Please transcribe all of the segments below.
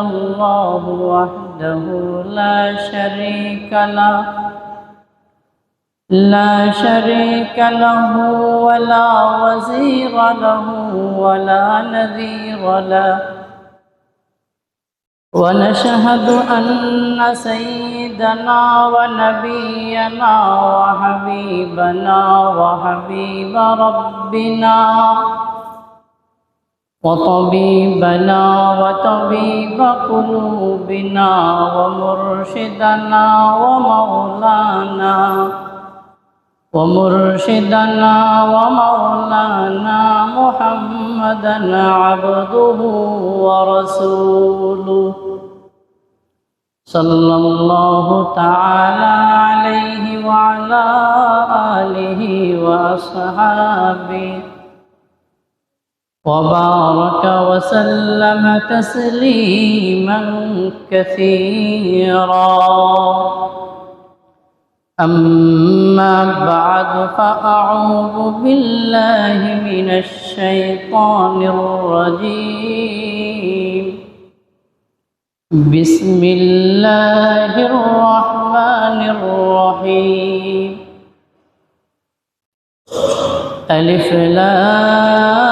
الله وحده لا شريك له لا شريك له ولا وزير له ولا نذير له. ونشهد أن سيدنا ونبينا وحبيبنا وحبيب ربنا وطبيبنا وطبيب قلوبنا ومرشدنا ومولانا ومرشدنا ومولانا محمدا عبده ورسوله. صلى الله تعالى عليه وعلى آله وأصحابه وبارك وسلم تسليما كثيرا. أما بعد فأعوذ بالله من الشيطان الرجيم. بسم الله الرحمن الرحيم. ألف لام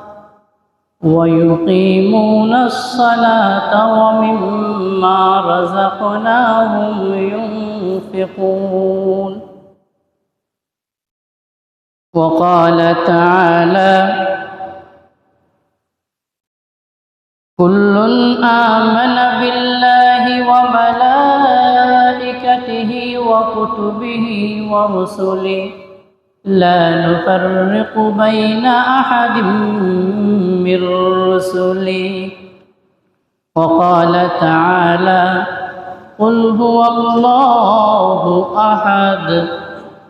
ويقيمون الصلاة ومما رزقناهم ينفقون. وقال تعالى كل آمن بالله وملائكته وكتبه ورسله. لا نفرق بين أحد من رسله وقال تعالى قل هو الله أحد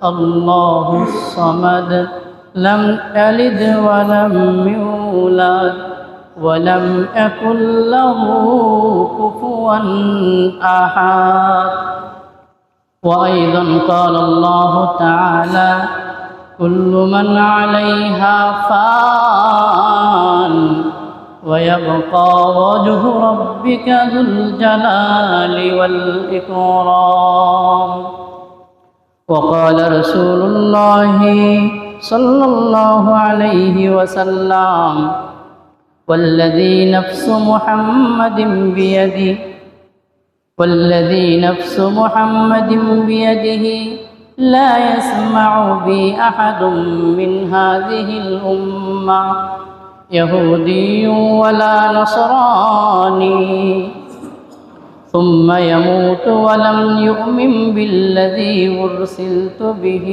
الله الصمد لم يلد ولم يولد ولم يكن له كفوا أحد. وأيضا قال الله تعالى كل من عليها فان ويبقى وجه ربك ذو الجلال والإكرام. وقال رسول الله صلى الله عليه وسلم والذي نفس محمد بيده والذي نفس محمد بيده لا يسمع بي أحد من هذه الأمة يهودي ولا نصراني. ثم يموت ولم يؤمن بالذي أرسلت به.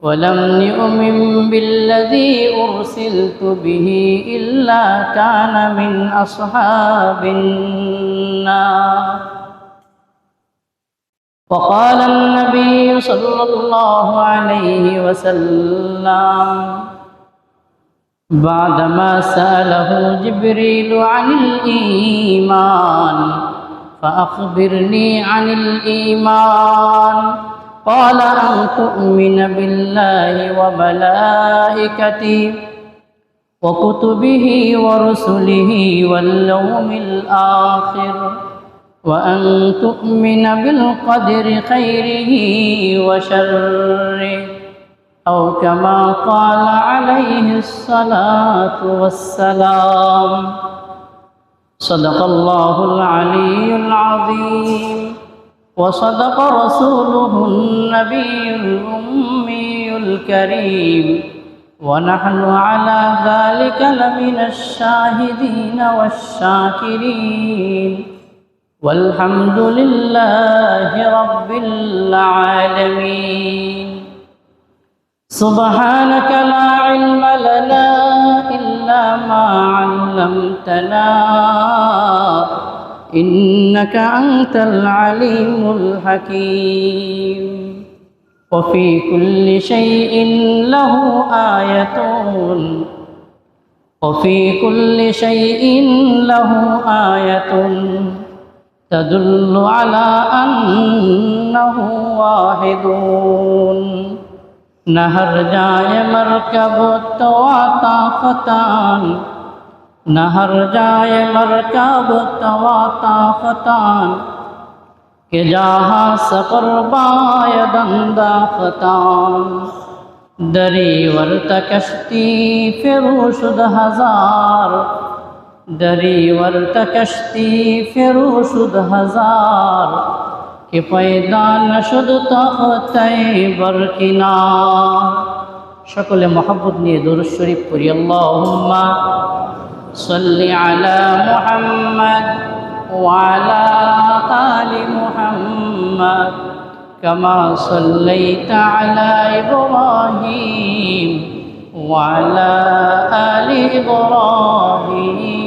ولم يؤمن بالذي أرسلت به إلا كان من أصحاب النار. وقال النبي صلى الله عليه وسلم بعدما سأله جبريل عن الإيمان فأخبرني عن الإيمان. قال أن تؤمن بالله وملائكته وكتبه ورسله واليوم الآخر وأن تؤمن بالقدر خيره وشره. أو كما قال عليه الصلاة والسلام. صدق الله العلي العظيم. وصدق رسوله النبي الأمي الكريم. ونحن على ذلك لمن الشاهدين والشاكرين. والحمد لله رب العالمين. سبحانك لا علم لنا إلا ما علمتنا. إنك أنت العليم الحكيم. وفي كل شيء له آية. وفي كل شيء له آية. تدل على أنه واحد. نهر جائے مرکب تو آتا فتان. نہر جائے مرکب تو آتا فتان. کہ جہاں سفر بایدندہ فتان. دری ورت کشتی فروشد ہزار. دری ورت کشتی فروشد ہزار. کہ پیدا نشد তখতাই বরকিনার সকলে মহব্বত নিয়ে দরুদ শরীফ পড়ি আল্লাহুম্মা সাল্লি আলা মুহাম্মদ ওয়ালা আলি মুহাম্মদ كما صليت على إبراهيم وعلى آل إبراهيم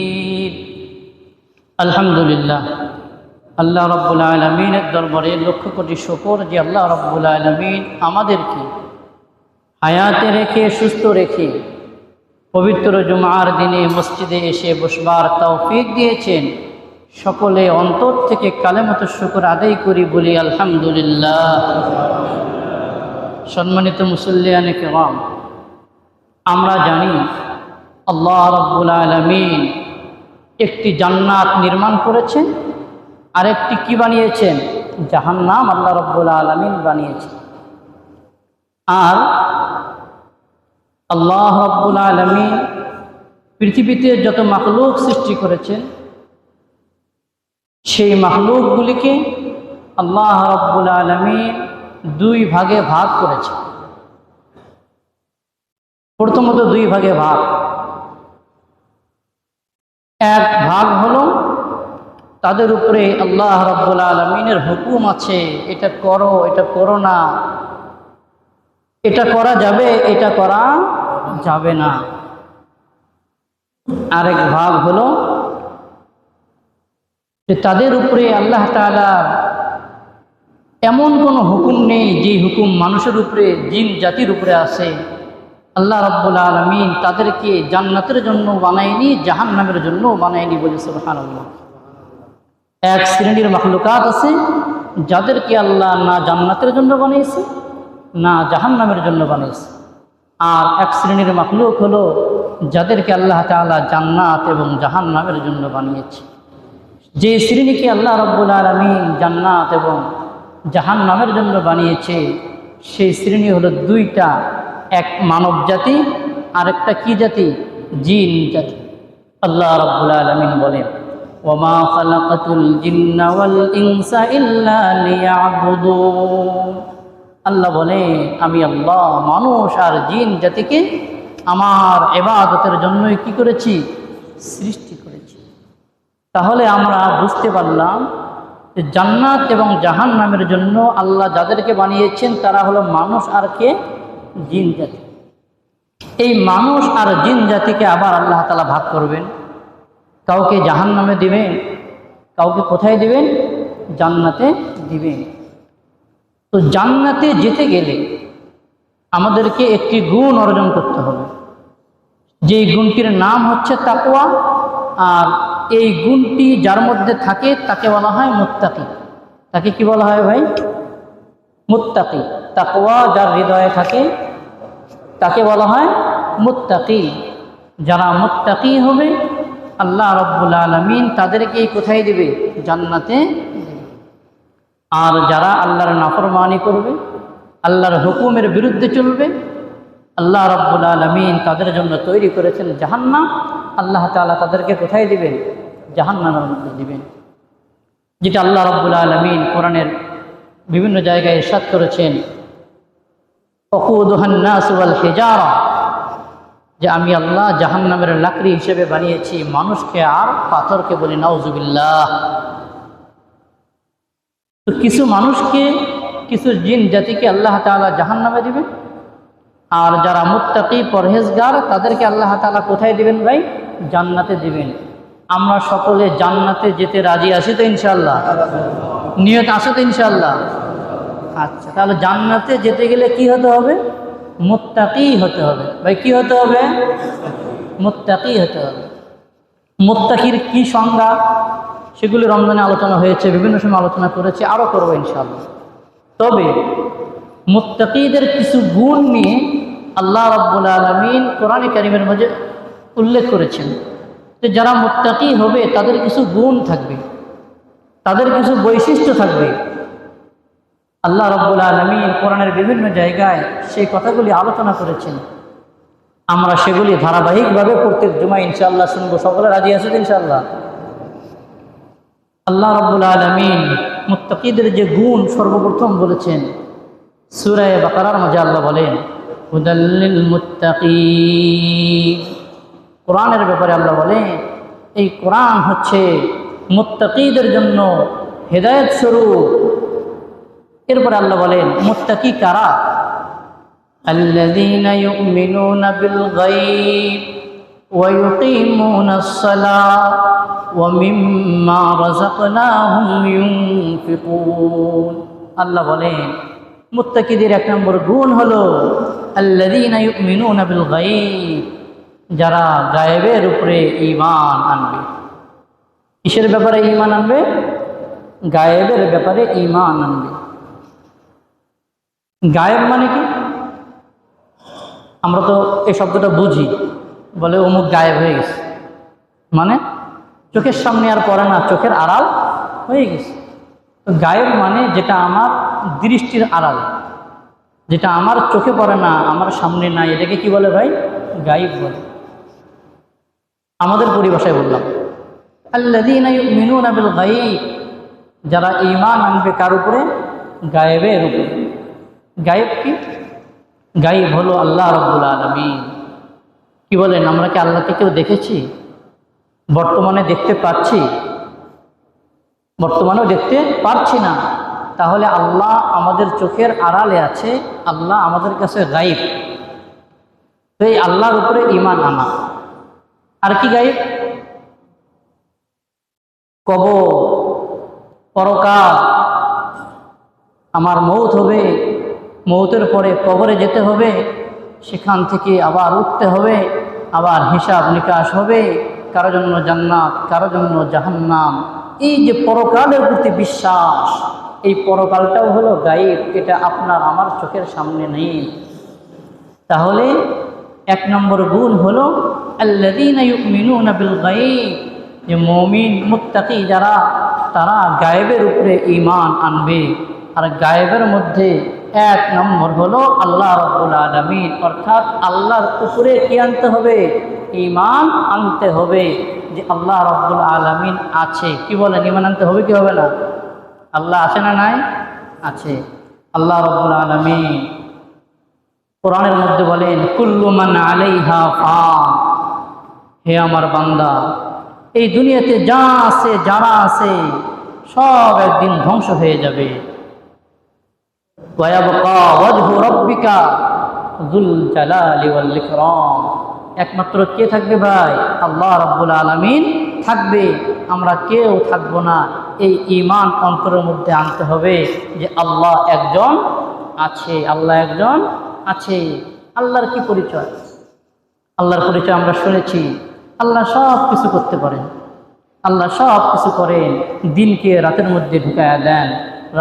আলহামদুলিল্লাহ। আল্লাহ রব্বুল আলমিনের দরবারে লক্ষ কোটি শকর যে আল্লাহ রব্বুল আলমিন আমাদেরকে হায়াতে রেখে, সুস্থ রেখে পবিত্র জুমার দিনে মসজিদে এসে বসবার তৌফিক দিয়েছেন। সকলে অন্তর থেকে কালেমতো শুকুর আদায় করি বলি আলহামদুলিল্লাহ। সম্মানিত মুসল্লিয়ানে কেরাম, আমরা জানি আল্লাহ রব্বুল আলমিন একটি জান্নাত নির্মাণ করেছেন, আরেকটি কি বানিয়েছেন? জাহান্নাম আল্লাহ রব্বুল আলমিন বানিয়েছেন। আর আল্লাহ রব্বুল আলমিন পৃথিবীতে যত মাখলুক সৃষ্টি করেছেন, সেই মাখলুকগুলিকে আল্লাহ রব্বুল আলমিন দুই ভাগে ভাগ করেছে প্রথমত দুই ভাগে ভাগ। এক ভাগ হলো তাদের উপরে আল্লাহ রব্বুল আলমিনের হুকুম আছে, এটা করো এটা করো না। এটা করা যাবে, এটা করা যাবে না। আরেক ভাগ হলো যে তাদের উপরে আল্লাহ তালা এমন কোনো হুকুম নেই, যে হুকুম মানুষের উপরে, জিন জাতির উপরে আছে। আল্লাহ রব্বুল আলমিন তাদেরকে জান্নাতের জন্য বানায়নি, জাহান্নামের জন্য বানায়নি বলে আল্লাহ এক শ্রেণির মাখলুকাত আছে, যাদেরকে আল্লাহ না জান্নাতের জন্য বানিয়েছে, না জাহান্নামের জন্য বানিয়েছে। আর এক শ্রেণির মাখলুক হলো যাদেরকে আল্লাহ তাআলা জান্নাত এবং জাহান্নামের জন্য বানিয়েছে। যে শ্রেণীকে আল্লাহ রব্বুল আলমিন জান্নাত এবং জাহান্নামের জন্য বানিয়েছে, সেই শ্রেণি হলো দুইটা এক মানব জাতি, আরেকটা কি জাতি? জিন জাতি। আল্লাহ রব্বুল আলমিন বলেন, ওমা খালাকাতুল জিন্না ওয়াল ইনসা ইল্লা লিয়াবুদুন। আল্লাহ বলে, আমি আল্লাহ, মানুষ আর জিন জাতিকে আমার এবাদতের জন্যই কি করেছি? সৃষ্টি করেছি। তাহলে আমরা বুঝতে পারলাম যে জান্নাত এবং জাহান নামের জন্য আল্লাহ যাদেরকে বানিয়েছেন, তারা হলো মানুষ আর কে? জিন জাতি। এই মানুষ আর জিন জাতিকে আবার আল্লাহ তালা ভাগ করবেন। কাউকে জাহান নামে দিবেন, কাউকে কোথায় দিবেন? জান্নাতে দিবেন। তো জান্নাতে যেতে গেলে আমাদেরকে একটি গুণ অর্জন করতে হবে। যেই গুণটির নাম হচ্ছে তাকোয়া আর এই গুণটি যার মধ্যে থাকে তাকে বলা হয় মুত্তাকি। তাকে কি বলা হয় ভাই? মুত্তাকি। তাকোয়া যার হৃদয়ে থাকে, তাকে বলা হয় মুত্তাকি। যারা মুত্তাকি হবে, আল্লাহ রব্বুল আলমিন তাদেরকে কোথায় দেবে? জান্নাতে আর যারা আল্লাহর নাফরমানি করবে, আল্লাহর হুকুমের বিরুদ্ধে চলবে, আল্লাহ রব্বুল আলমিন তাদের জন্য তৈরি করেছেন জাহান্নাম। আল্লাহ তাআলা তাদেরকে কোথায় দিবেন? জাহান্নামের মধ্যে দিবেন। যেটা আল্লাহ রব্বুল আলমিন কোরআনের বিভিন্ন জায়গায় ইরশাদ করেছেন। হেজারা। যে আমি আল্লাহ জাহান্নামের লাকড়ি হিসেবে বানিয়েছি, মানুষকে আর পাথরকে বলি নাউজুবিল্লাহ। তো কিছু মানুষকে, কিছু জিন জাতিকে আল্লাহ তাআলা জাহান্নামে দিবেন। আর যারা মুত্তাকি পরহেজগার, তাদেরকে আল্লাহ তাআলা কোথায় দিবেন ভাই? জান্নাতে দিবেন। আমরা সকলে জান্নাতে যেতে রাজি আছি তো ইনশাল্লাহ নিয়ত আছে তো ইনশাল্লাহ আচ্ছা তাহলে জান্নাতে যেতে গেলে কি হতে হবে? মুত্তাকি হতে হবে। ভাই, কি হতে হবে? মুত্তাকি হতে হবে। মুত্তাকির কি সংজ্ঞা? সেগুলি রমজানে আলোচনা হয়েছে, বিভিন্ন সময় আলোচনা করেছে আরও করব ইনশাআল্লাহ। তবে মুত্তাকিদের কিছু গুণ নিয়ে আল্লাহ রব্বুল আলমিন কোরআন কারিমের মাঝে উল্লেখ করেছেন যে যারা মুত্তাকি হবে, তাদের কিছু গুণ থাকবে। তাদের কিছু বৈশিষ্ট্য থাকবে। আল্লাহ রব্বুল আলমিন কোরআনের বিভিন্ন জায়গায় সেই কথাগুলি আলোচনা করেছেন। আমরা সেগুলি ধারাবাহিকভাবে প্রত্যেক জমা ইনশাআল্লাহ শুনব। সকলে রাজি আছে তো ইনশাআল্লাহ? আল্লাহ রব্বুল আলমিন মুত্তাকিদের যে গুণ সর্বপ্রথম বলেছেন, সুরায় বাকারার মাঝে আল্লাহ বলেন কোরআনের ব্যাপারে আল্লাহ বলেন, এই কোরআন হচ্ছে মোত্তাকিদের জন্য হেদায়ত স্বরূপ। এরপর আল্লাহ বলেন, মোত্তাকি কারা? الذين يؤمنون بالغيب ويقيمون الصلاة ومما رزقناهم ينفقون আল্লাহ বলেন, মুত্তাকিদের এক নম্বর গুণ হলো আল্লাদিনা ইউমিনুনা বিল গায়ব, যারা গায়েবের উপরে ঈমান আনবে। কিসের ব্যাপারে ঈমান আনবে? গায়েবের ব্যাপারে ঈমান আনবে। গায়েব মানে কি? আমরা তো এই শব্দটা বুঝি, বলে অমুক গায়েব হয়ে গেছে। মানে চোখের সামনে আর পড়ে না, চোখের আড়াল হয়ে গেছে। গায়েব মানে যেটা আমার দৃষ্টির আড়াল, যেটা আমার চোখে পড়ে না, আমার সামনে নাই। এটাকে কি বলে ভাই? গায়েব বলে। আমাদের পরিভাষায় বললাম। আল্লাদিন মিনুন আবিল গাইব যারা ইমান আনবে কার উপরে? গায়েবের উপরে। গায়েব কি? গায়েব হলো আল্লাহ রব্বুল আলমিন। কি বলেন, আমরা কি আল্লাহকে কেউ দেখেছি? বর্তমানে দেখতে পাচ্ছি। বর্তমানেও দেখতে পারছি না। তাহলে আল্লাহ আমাদের চোখের আড়ালে আছে, আল্লাহ আমাদের কাছে গাইব তো এই আল্লাহর উপরে ইমান আনা। আর কি গাইব কব পরকাল। আমার মৌত হবে, মৌতের পরে কবরে যেতে হবে, সেখান থেকে আবার উঠতে হবে, আবার হিসাব নিকাশ হবে, কারও জন্য জান্নাত, কারও জন্য জাহান্নাম। এই যে পরকালের প্রতি বিশ্বাস, এই পরকালটাও হলো গাইব, এটা আপনার আমার চোখের সামনে নেই। তাহলে এক নম্বর গুণ হলো, আল্লাযীনা ইউমিনুনা বিল গায়ব। যে মমিন, মুত্তাকি যারা, তারা গায়েবের উপরে ইমান আনবে। আর গায়েবের মধ্যে এক নম্বর হলো আল্লাহ রব্বুল আলমিন। অর্থাৎ আল্লাহর উপরে কি আনতে হবে? ইমান আনতে হবে। যে আল্লাহ রব্বুল আলমিন আছে। কি বলেন ইমান আনতে হবে কি হবে না? আল্লাহ আছে না নাই? আছে। আল্লাহ রব্বুল আলমিন কোরআনের মধ্যে বলেন কুল্লুমান আলাইহা ফান হে আমার বান্দা এই দুনিয়াতে যা আছে, যারা আছে, সব একদিন ধ্বংস হয়ে যাবে। একমাত্র কে থাকবে ভাই? আল্লাহ রাব্বুল আলামিন থাকবে। আমরা কেউ থাকব না। এই ইমান অন্তরের মধ্যে আনতে হবে যে আল্লাহ একজন আছে, আল্লাহ একজন আছে। আল্লাহর কি পরিচয়? আল্লাহর পরিচয় আমরা শুনেছি। আল্লাহ সব কিছু করতে পারেন। আল্লাহ সব কিছু করেন। দিনকে রাতের মধ্যে ঢুকায়া দেন,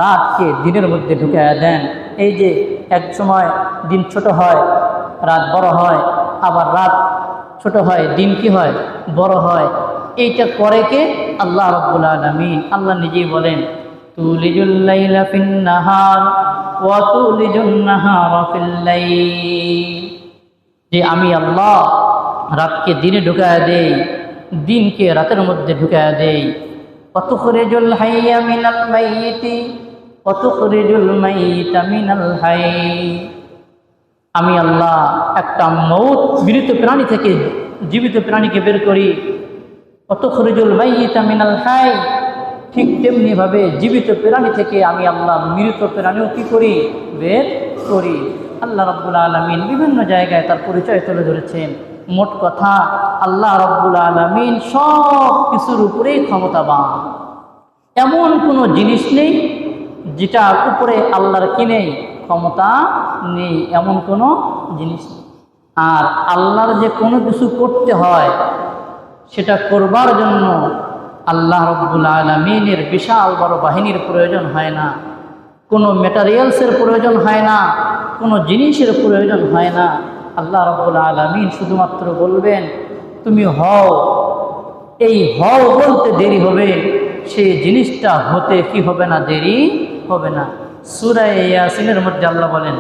রাতকে দিনের মধ্যে ঢুকায়া দেন। এই যে এক সময় দিন ছোট হয়, রাত বড় হয়, আবার রাত ছোট হয়, দিন কি হয়? বড় হয়। এইটা করে কে? আল্লাহ রব্বুল আলমিন। আল্লাহ নিজেই বলেন যে আমি আল্লাহ রাতকে দিনে ঢুকায় দেই, দিনকে রাতের মধ্যে ঢুকায় দেই। অতুখরিজুল হাইয়া মিনাল অতুখরিজুল মাইয়িতা মিনাল হাই। আমি আল্লাহ একটা মৌত মৃত প্রাণী থেকে জীবিত প্রাণীকে বের করি। অতুখরিজুল মাইয়িতা মিনাল হাই, ঠিক তেমনিভাবে জীবিত প্রাণী থেকে আমি আল্লাহ মৃত প্রাণীও কী করি? বের করি। আল্লাহ রব্বুল আলমিন বিভিন্ন জায়গায় তার পরিচয় তুলে ধরেছেন। মোট কথা, আল্লাহ রব্বুল আলমিন সব কিছুর উপরেই ক্ষমতাবান। এমন কোনো জিনিস নেই যেটার উপরে আল্লাহর কি নেই, ক্ষমতা নেই, এমন কোনো জিনিস নেই। আর আল্লাহর যে কোনো কিছু করতে হয়, সেটা করবার জন্য আল্লাহ রব্বুল আলমিনের বিশাল বড় বাহিনীর প্রয়োজন হয় না। কোনো মেটারিয়ালসের প্রয়োজন হয় না, কোনো জিনিসের প্রয়োজন হয় না। আল্লাহ রব্বুল আলমিন শুধুমাত্র বলবেন, তুমি হও। এই হও বলতে দেরি হবে সেই জিনিসটা হতে কি হবে না, দেরি হবে না। সুরায় ইয়াসিনের মধ্যে আল্লাহ বলেন,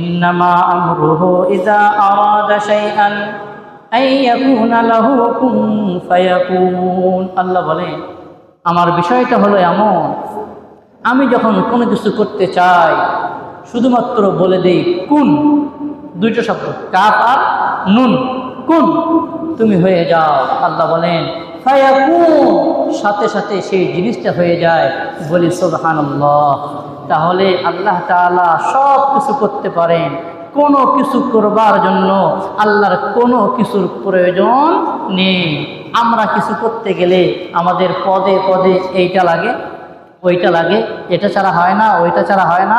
ইন্নামা আমরুহু ইদা আরাদা শাইআন আইয়াকুনা লাহু কুন ফায়াকুন। আল্লাহ বলেন, আমার বিষয়টা হলো এমন, আমি যখন কোনো কিছু করতে চাই, শুধুমাত্র বলে দেই, কুন? দুইটা শব্দ। কাপ আর নুন। কুন, তুমি হয়ে যাও। আল্লাহ বলেন সাথে সাথে সেই জিনিসটা হয়ে যায়। বলি, সুবহানাল্লাহ। তাহলে আল্লাহ তাআলা সব কিছু করতে পারেন। কোনো কিছু করবার জন্য আল্লাহর কোনো কিছুর প্রয়োজন নেই। আমরা কিছু করতে গেলে আমাদের পদে পদে এইটা লাগে ওইটা লাগে, এটা ছাড়া হয় না, ওইটা ছাড়া হয় না।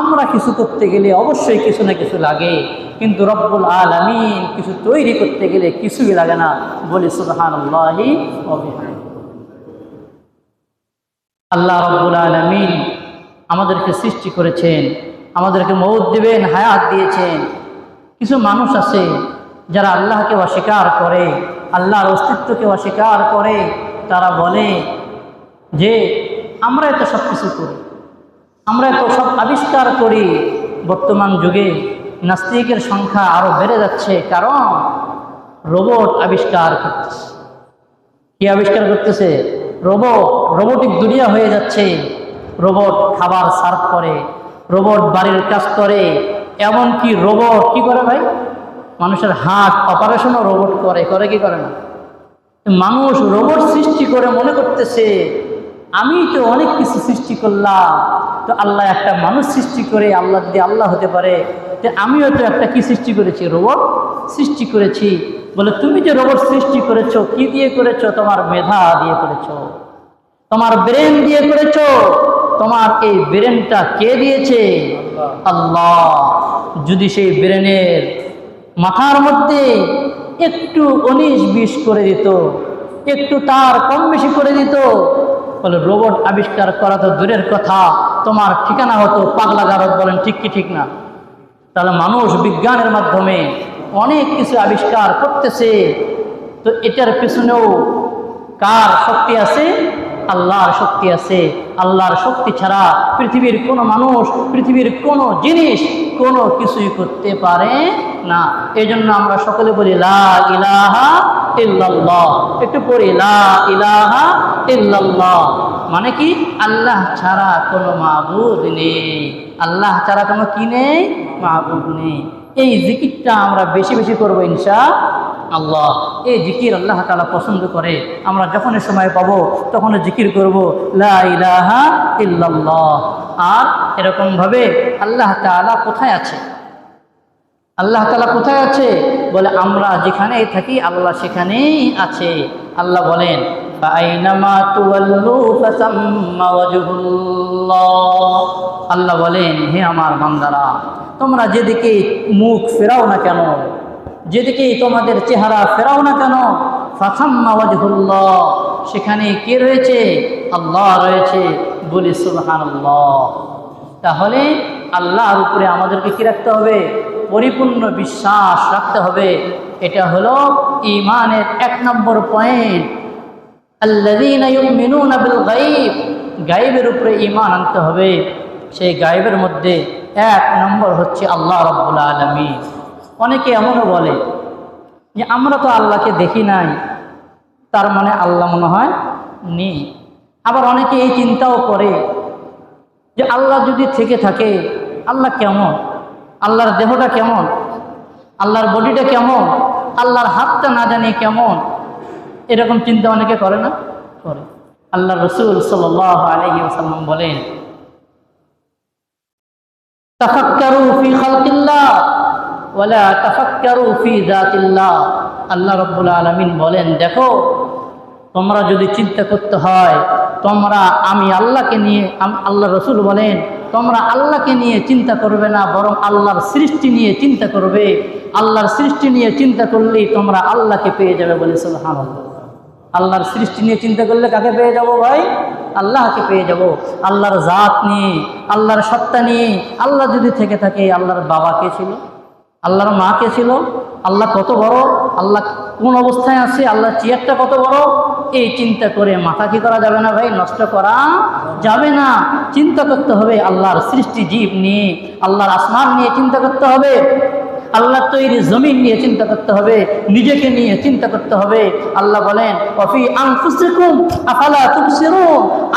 আমরা কিছু করতে গেলে অবশ্যই কিছু না কিছু লাগে। কিন্তু রব্বুল আলমিন কিছু তৈরি করতে গেলে কিছুই লাগে না। বলি সুবহানাল্লাহি আল্লাহ রব্বুল আলমিন আমাদেরকে সৃষ্টি করেছেন, আমাদেরকে মৌত দেবেন, হায়াত দিয়েছেন। কিছু মানুষ আছে যারা আল্লাহকে অস্বীকার করে, আল্লাহর অস্তিত্বকে অস্বীকার করে। তারা বলে যে আমরা এত সব কিছু করি। আমরা এত সব আবিষ্কার করি। বর্তমান যুগে নাস্তিকের সংখ্যা আরও বেড়ে যাচ্ছে কারণ রোবট আবিষ্কার করতেছে। কি আবিষ্কার করতেছে? রোবট, রোবটিক দুনিয়া হয়ে যাচ্ছে। রোবট খাবার সার্ভ করে, রোবট বাড়ির কাজ করে, এমনকি রোবট কি করে ভাই? মানুষের হাত অপারেশনও রোবট করে করে কি করে না? মানুষ রোবট সৃষ্টি করে মনে করতেছে আমি তো অনেক কিছু সৃষ্টি করলাম। তো আল্লাহ একটা মানুষ সৃষ্টি করে আল্লাহ যদি আল্লাহ হতে পারে তো আমিও তো একটা কি সৃষ্টি করেছি? রোবট সৃষ্টি করেছি। বলে তুমি যে রোবট সৃষ্টি করেছ কি দিয়ে করেছ? তোমার মেধা দিয়ে করেছ। তোমার ব্রেন দিয়ে করেছ। তোমার এই ব্রেনটা কে দিয়েছে? আল্লাহ। যদি সেই ব্রেনের মাথার মধ্যে একটু উনিশ বিশ করে দিত একটু তার কম বেশি করে দিত বলে, রোবট আবিষ্কার করা তো দূরের কথা, তোমার ঠিকানা হতো পাগলা গারদ বলেন, ঠিক কি ঠিক না? তাহলে মানুষ বিজ্ঞানের মাধ্যমে অনেক কিছু আবিষ্কার করতেছে। তো এটার পেছনেও কার শক্তি আছে? আল্লাহর শক্তি আছে। আল্লাহর শক্তি ছাড়া পৃথিবীর কোনো মানুষ, পৃথিবীর কোনো জিনিস কোনো কিছুই করতে পারে না। এই জন্য আমরা সকলে বলি, লা ইলাহা ইল্লাল্লাহ। একটু পড়ি, লা ইলাহা ইল্লাল্লাহ। মানে কি? আল্লাহ ছাড়া কোনো মাহবুদ নেই। আল্লাহ ছাড়া কোনো কি নেই? মাহবুদ নেই। এই জিকিরটা আমরা বেশি বেশি করব ইনশা আল্লাহ এই জিকির আল্লাহ তালা পছন্দ করে। আমরা যখনই সময় পাবো, তখন জিকির করব, লা ইলাহা ইল্লাল্লাহ। আর এরকমভাবে আল্লাহ তালা কোথায় আছে? আল্লাহ তালা কোথায় আছে? বলে, আমরা যেখানেই থাকি, আল্লাহ সেখানেই আছে। আল্লাহ বলেন আল্লাহ বলেন, হে আমার বান্দারা, তোমরা যেদিকে মুখ ফেরাও না কেন, যেদিকে তোমাদের চেহারা ফেরাও না কেন ফাসাম্মাওয়াজহুল্লাহ সেখানে কে রয়েছে? আল্লাহ রয়েছে। বলি সুলহান তাহলে আল্লাহর উপরে আমাদেরকে কি রাখতে হবে? পরিপূর্ণ বিশ্বাস রাখতে হবে। এটা হলো ইমানের এক নম্বর পয়েন্ট গায়েবের উপরে ইমান আনতে হবে। সেই গায়েবের মধ্যে এক নম্বর হচ্ছে আল্লাহ রাব্বুল আলামিন। অনেকে এমনও বলে যে, আমরা তো আল্লাহকে দেখি নাই। তার মানে আল্লাহ মনে হয় নেই। আবার অনেকে এই চিন্তাও করে যে, আল্লাহ যদি থেকে থাকে, আল্লাহ কেমন? আল্লাহর দেহটা কেমন? আল্লাহর বডিটা কেমন? আল্লাহর হাতটা না জানি কেমন? এরকম চিন্তা অনেকে করে না? করে। আল্লাহ রসুল সাল আলহি ওসাল্লাম বলেন আল্লাহ রব্বুল আলামিন বলেন, দেখো, তোমরা যদি চিন্তা করতে হয়, তোমরা আমি আল্লাহকে নিয়ে আল্লাহ রসুল বলেন তোমরা আল্লাহকে নিয়ে চিন্তা করবে না, বরং আল্লাহর সৃষ্টি নিয়ে চিন্তা করবে। আল্লাহর সৃষ্টি নিয়ে চিন্তা করলেই তোমরা আল্লাহকে পেয়ে যাবে বলে সুলহান আল্লাহর সৃষ্টি নিয়ে চিন্তা করলে কাকে পেয়ে যাব ভাই? আল্লাহকে পেয়ে যাব। আল্লাহর জাত নিয়ে, আল্লাহর সত্তা নিয়ে, আল্লাহ যদি থেকে থাকে, আল্লাহর বাবা কে ছিল? আল্লাহর মা কে ছিল? আল্লাহ কত বড়? আল্লাহ কোন অবস্থায় আছে? আল্লাহ চেয়ারটা কত বড়? এই চিন্তা করে মাথা কি করা যাবে না ভাই? নষ্ট করা যাবে না। চিন্তা করতে হবে আল্লাহর সৃষ্টি জীব নিয়ে, আল্লাহর আসমান নিয়ে চিন্তা করতে হবে। আল্লাহ তৈরি জমিন নিয়ে চিন্তা করতে হবে, নিজেকে নিয়ে চিন্তা করতে হবে। আল্লাহ বলেন, অফি আফালা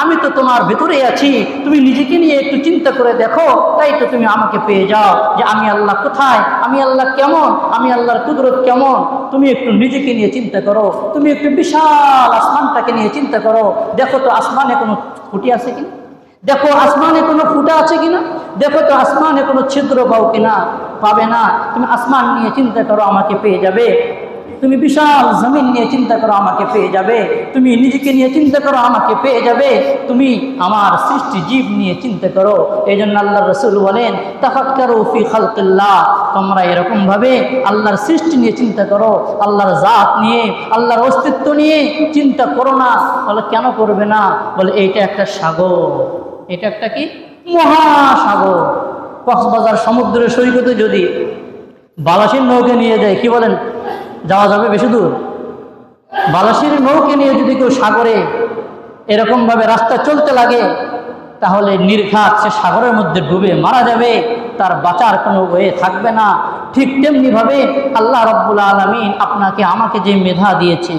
আমি তো তোমার ভিতরে আছি, তুমি নিজেকে নিয়ে একটু চিন্তা করে দেখো, তাই তো তুমি আমাকে পেয়ে যাও যে আমি আল্লাহ কোথায়, আমি আল্লাহ কেমন, আমি আল্লাহর কুদরত কেমন। তুমি একটু নিজেকে নিয়ে চিন্তা করো, তুমি একটু বিশাল আসমানটাকে নিয়ে চিন্তা করো। দেখো তো আসমানে কোনো খুঁটি আছে কি দেখো আসমানে কোনো ফুটা আছে কিনা? দেখো তো আসমানে কোনো ছিদ্র পাও কিনা? পাবে না। তুমি আসমান নিয়ে চিন্তা করো, আমাকে পেয়ে যাবে। তুমি বিশাল জমিন নিয়ে চিন্তা করো, আমাকে পেয়ে যাবে। তুমি নিজেকে নিয়ে চিন্তা করো, আমাকে পেয়ে যাবে। তুমি আমার সৃষ্টি জীব নিয়ে চিন্তা করো। এই জন্য আল্লাহ রসুল বলেন, তাফাক্কারু ফি খালকিল্লাহ। তোমরা এরকমভাবে আল্লাহর সৃষ্টি নিয়ে চিন্তা করো, আল্লাহর জাত নিয়ে, আল্লাহর অস্তিত্ব নিয়ে চিন্তা করো না। বলে, কেন করবে না? বলে, এইটা একটা সাগর। এটা একটা কি? মহাসাগর। কক্সবাজার সমুদ্রের সৈকতে যদি বালাসির নৌকে নিয়ে যায়, কি বলেন? যাওয়া যাবে বেশি দূর? বালাসির নৌকে নিয়ে যদি কেউ সাগরে এরকমভাবে রাস্তা চলতে লাগে, তাহলে নির্ঘাত সে সাগরের মধ্যে ডুবে মারা যাবে, তার বাঁচার কোনো ওয়ে থাকবে না। ঠিক তেমনিভাবে আল্লাহ রব্বুল আলমিন আপনাকে আমাকে যে মেধা দিয়েছে,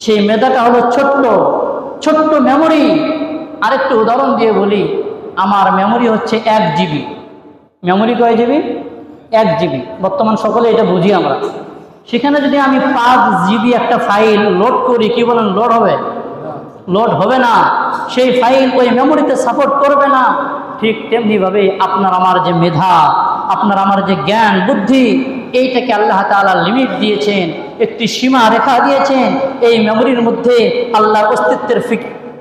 সেই মেধাটা হলো ছোট্ট ছোট্ট মেমোরি আরেকটু উদাহরণ দিয়ে বলি, আমার মেমোরি হচ্ছে এক জিবি মেমোরি কয় জিবি এক জিবি বর্তমান সকলে এটা বুঝি আমরা। সেখানে যদি আমি পাঁচ জিবি একটা ফাইল লোড করি, কি বলেন লোড হবে? লোড হবে না। সেই ফাইল ওই মেমোরিতে সাপোর্ট করবে না। ঠিক তেমনিভাবে আপনার আমার যে মেধা, আপনার আমার যে জ্ঞান, বুদ্ধি, এইটাকে আল্লাহ তাআলা লিমিট দিয়েছেন, একটি সীমা রেখা দিয়েছেন, এই মেমোরির মধ্যে আল্লাহর অস্তিত্বের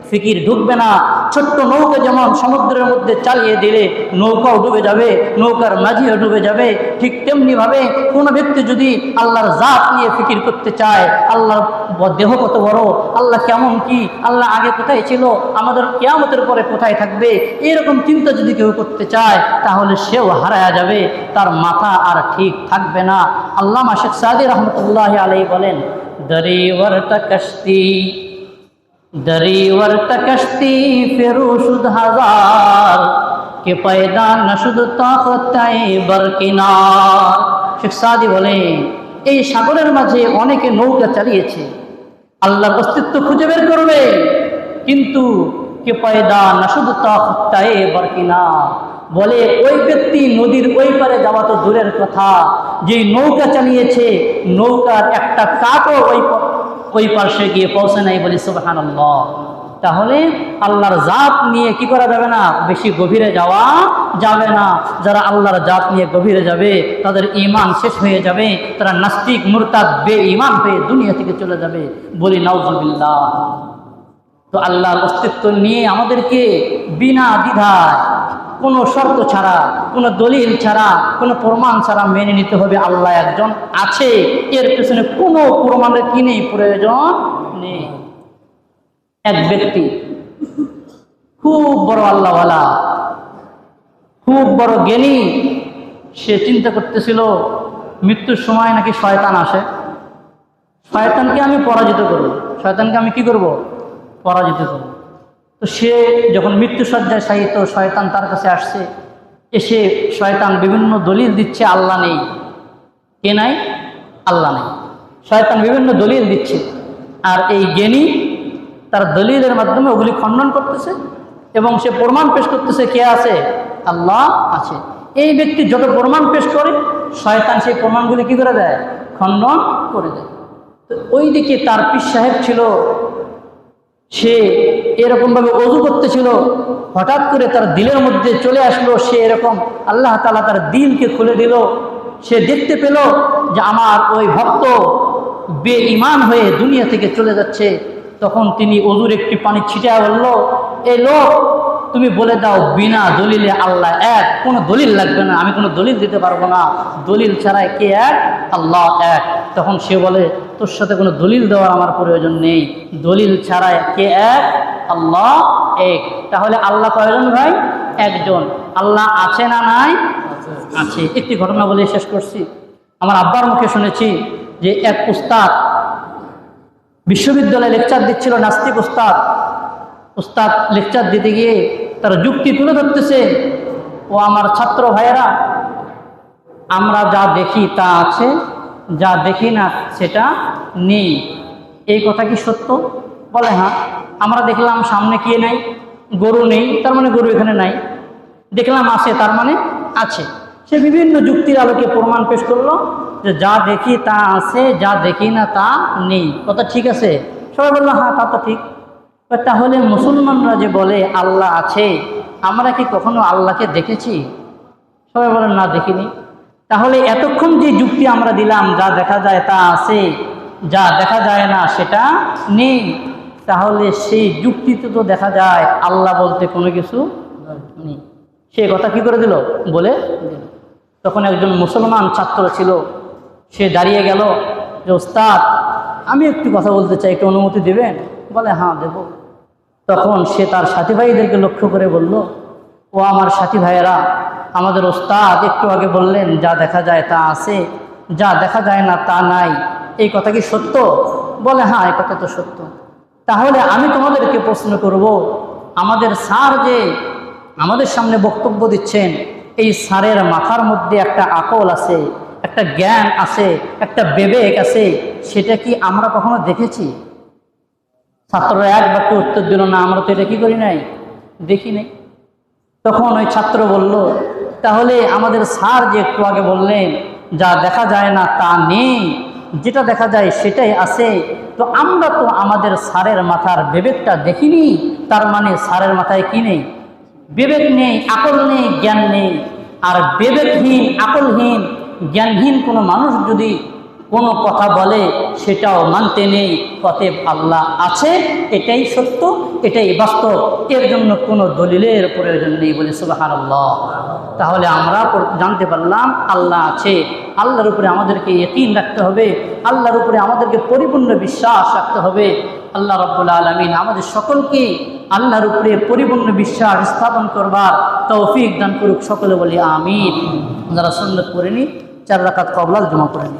ফিকির ঢুকবে না। ছোট্ট নৌকা যেমন সমুদ্রের মধ্যে চালিয়ে দিলে নৌকাও ডুবে যাবে, নৌকার মাঝিও ডুবে যাবে। ঠিক তেমনিভাবে কোনো ব্যক্তি যদি আল্লাহর জাত নিয়ে ফিকির করতে চায়, আল্লাহর দেহ কত বড়, আল্লাহ কেমন কি, আল্লাহ আগে কোথায় ছিল, আমাদের কেয়ামতের পরে কোথায় থাকবে, এরকম চিন্তা যদি কেউ করতে চায়, তাহলে সেও হারায়া যাবে। তার মাথা আর ঠিক থাকবে না। আল্লাহ শেখ সাদি রহমতুল্লাহ আলাই বলেন দরিওয়ার কষ্টি દરીવર્ત ফেরু শুধ হাজার। কে કે না শুধু তাকতাই বরকিনার শেখ সাদি বলেন এই সাগরের মাঝে অনেকে নৌকা চালিয়েছে। আল্লাহর অস্তিত্ব খুঁজে বের করবে। কিন্তু কে পয়দা না শুধু তাকতাই বরকিনার বলে, ওই ব্যক্তি নদীর ওই পারে যাওয়া তো দূরের কথা। যে নৌকা চালিয়েছে, নৌকার একটা কাকও ওই ওই পার্শ্বে গিয়ে পৌঁছে নাই বলি সুবাহান তাহলে আল্লাহর জাত নিয়ে কি করা যাবে না? বেশি গভীরে যাওয়া যাবে না। যারা আল্লাহর জাত নিয়ে গভীরে যাবে, তাদের ইমান শেষ হয়ে যাবে, তারা নাস্তিক, মুরতাদ বে ইমান হয়ে দুনিয়া থেকে চলে যাবে বলি, নাউজুবিল্লাহ। তো আল্লাহর অস্তিত্ব নিয়ে আমাদেরকে বিনা দ্বিধায় কোনো শর্ত ছাড়া, কোনো দলিল ছাড়া, কোনো প্রমাণ ছাড়া মেনে নিতে হবে আল্লাহ একজন আছে। এর পেছনে কোনো প্রমাণের কি নেই, প্রয়োজন নেই। এক ব্যক্তি, খুব বড় আল্লাহওয়ালা, খুব বড় জ্ঞানী, সে চিন্তা করতেছিল, মৃত্যুর সময় নাকি শয়তান আসে। শয়তানকে আমি পরাজিত করব। শয়তানকে আমি কি করব? পরাজিত করব। তো সে যখন মৃত্যু সজ্জায় সাহিত্য শয়তান তার কাছে আসছে, এসে শয়তান বিভিন্ন দলিল দিচ্ছে, আল্লাহ নেই। কে নাই? আল্লাহ নেই। শয়তান বিভিন্ন দলিল দিচ্ছে। আর এই জ্ঞানী তার দলিলের মাধ্যমে ওগুলি খণ্ডন করতেছে এবং সে প্রমাণ পেশ করতেছে কে আছে? আল্লাহ আছে। এই ব্যক্তি যত প্রমাণ পেশ করে, শয়তান সেই প্রমাণগুলি কি করে দেয়? খণ্ডন করে দেয়। তো ওই দিকে তার পীর সাহেব ছিল সে এরকমভাবে অজু করতেছিল, হঠাৎ করে তার দিলের মধ্যে চলে আসলো, সে এরকম আল্লাহ তালা তার দিলকে খুলে দিল। সে দেখতে পেল যে আমার ওই ভক্ত বে ইমান হয়ে দুনিয়া থেকে চলে যাচ্ছে। তখন তিনি অজুর একটি পানি ছিটে বলল, এই লোক তুমি বলে দাও, বিনা দলিলে আল্লাহ এক, কোনো দলিল লাগবে না, আমি কোনো দলিল দিতে পারব না। দলিল ছাড়াই কে এক? আল্লাহ এক। তখন সে বলে, তোর সাথে কোনো দলিল দেওয়ার আমার প্রয়োজন নেই। দলিল ছাড়াই কে এক? আল্লাহ এক। তাহলে আল্লাহ কয়জন ভাই? একজন। আল্লাহ আছে না নাই? আছে। একটি ঘটনা বলে শেষ করছি। আমার আব্বার মুখে শুনেছি যে এক উস্তাদ বিশ্ববিদ্যালয়ে লেকচার দিচ্ছিল, নাস্তিক উস্তাদ। উস্তাদ লেকচার দিতে গিয়ে তার যুক্তি তুলে ধরতেছে, ও আমার ছাত্র ভাইয়েরা, আমরা যা দেখি তা আছে, যা দেখি না সেটা নেই। এই কথা কি সত্য? বলে হ্যাঁ আমরা দেখলাম সামনে কে নেই, গরু নেই, তার মানে গরু এখানে নাই। দেখলাম আছে, তার মানে আছে। সে বিভিন্ন যুক্তির আলোকে প্রমাণ পেশ করল যে যা দেখি তা আছে, যা দেখি না তা নেই। কথা ঠিক আছে? সবাই বলল হ্যাঁ তা তো ঠিক। তাহলে মুসলমানরা যে বলে, আল্লাহ আছে, আমরা কি কখনো আল্লাহকে দেখেছি? সবাই বলেন, না, দেখিনি। তাহলে এতক্ষণ যে যুক্তি আমরা দিলাম, যা দেখা যায় তা আছে, যা দেখা যায় না সেটা নেই। তাহলে সেই যুক্তিতে তো দেখা যায়, আল্লাহ বলতে কোনো কিছু নেই। সে কথা কি করে দিল? বলে তখন একজন মুসলমান ছাত্র ছিল, সে দাঁড়িয়ে গেল যে, ওস্তাদ, আমি একটু কথা বলতে চাই, একটু অনুমতি দেবেন? বলে হ্যাঁ দেব। তখন সে তার সাথী ভাইদেরকে লক্ষ্য করে বলল, ও আমার সাথী ভাইয়েরা, আমাদের ওস্তাদ একটু আগে বললেন, যা দেখা যায় তা আছে, যা দেখা যায় না তা নাই। এই কথা কি সত্য? বলে হ্যাঁ এই কথা তো সত্য। তাহলে আমি তোমাদেরকে প্রশ্ন করব, আমাদের স্যার যে আমাদের সামনে বক্তব্য দিচ্ছেন, এই স্যারের মাথার মধ্যে একটা আকল আছে, একটা জ্ঞান আছে, একটা বিবেক আছে, সেটা কি আমরা কখনো দেখেছি? ছাত্ররা এক বাক্যে উত্তর দিল, না, আমরা তো এটা কি করি নাই? দেখি নাই। তখন ওই ছাত্র বলল, তাহলে আমাদের স্যার যে একটু আগে বললেন, যা দেখা যায় না তা নেই, যেটা দেখা যায় সেটাই আছে। তো আমরা তো আমাদের স্যারের মাথার বিবেকটা দেখিনি, তার মানে স্যারের মাথায় কি নেই? বিবেক নেই, আকল নেই, জ্ঞান নেই। আর বিবেকহীন, আকলহীন, জ্ঞানহীন কোনো মানুষ যদি কোনো কথা বলে সেটাও মানতে নেই, অতএব আল্লাহ আছে, এটাই সত্য, এটাই বাস্তব, এর জন্য কোনো দলিলের প্রয়োজন নেই বলে সুবাহান আল্লাহ তাহলে আমরা জানতে পারলাম আল্লাহ আছে, আল্লাহর উপরে আমাদেরকে ইয়কিন রাখতে হবে, আল্লাহর উপরে আমাদেরকে পরিপূর্ণ বিশ্বাস রাখতে হবে। আল্লাহ রব্বুল আলমিন আমাদের সকলকে আল্লাহর উপরে পরিপূর্ণ বিশ্বাস স্থাপন করবার তৌফিক দান করুক সকলে বলি আমিন। যারা সন্ন্যত করেনি চার রাখাত কবলাল জমা করেনি